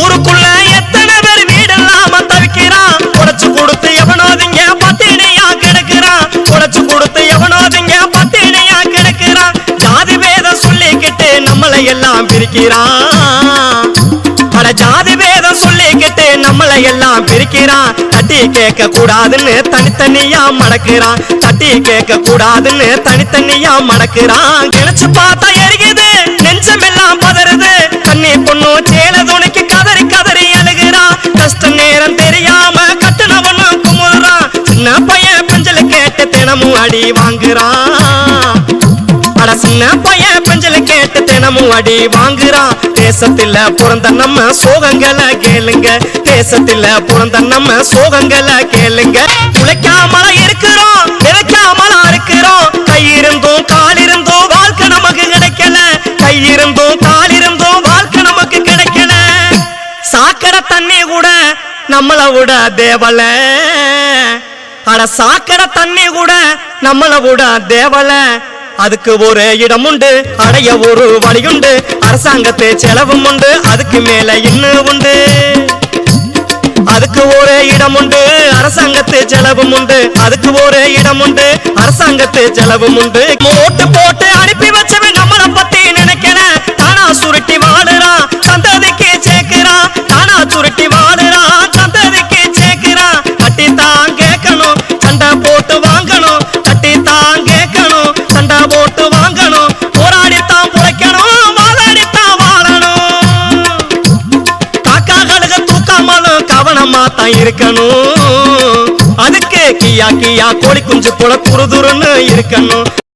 ஊருக்குள்ள எத்தனை பேர் வீடு தவிக்கிறான் உடைச்சு கொடுத்து எவனோதிங்க பத்தினியா கிடக்குறான்? உடைச்சு கொடுத்து எவனோதிங்க பத்தினியா கிடக்குறான்? ஜாதி வேதம் சொல்லிக்கிட்டு நம்மளை எல்லாம் பிரிக்கிறான். பல ஜாதி வேதம் சொல்லிக்கிட்டு நம்மளை எல்லாம் பிரிக்கிறான். தட்டி கேட்க கூடாதுன்னு தனித்தனியா மடக்குறான். தட்டி கேட்க கூடாதுன்னு தனித்தனியா மடக்குறான். கிணச்சு பார்த்தா எரியுது கஷ்ட நேரம் தெரியாம கட்டுனவனு குமுறான் சின்ன பையன் பெஞ்சல கேட்டு தினமும் அடி வாங்குறான். அட சின்ன பையன் பெஞ்சல கேட்டு தினமும் அடி வாங்குறான். தேசத்துல பிறந்த நம்ம சோகங்களை கேளுங்க. தேசத்துல பிறந்த நம்ம சோகங்களை கேளுங்க. சாக்கடை தண்ணி கூட நம்மள விட தேவல. அட சாக்கடை தண்ணி கூட நம்மள விட தேவல. அதுக்கு ஒரு இடம் உண்டு அடைய ஒரு வழியுண்டு. அரசாங்கத்தை செலவும் உண்டு அதுக்கு மேல இன்னும் உண்டு. அதுக்கு ஒரே இடம் உண்டு அரசாங்கத்து செலவும் உண்டு. அதுக்கு ஒரே இடம் உண்டு அரசாங்கத்து செலவும் உண்டு. ஓட்டு போட்டு அனுப்பி வச்சவன் தூக்காமலும் தான் இருக்கணும். அதுக்கு கியா கியா கோழி குஞ்சு போல துருதுருன்னு இருக்கணும்.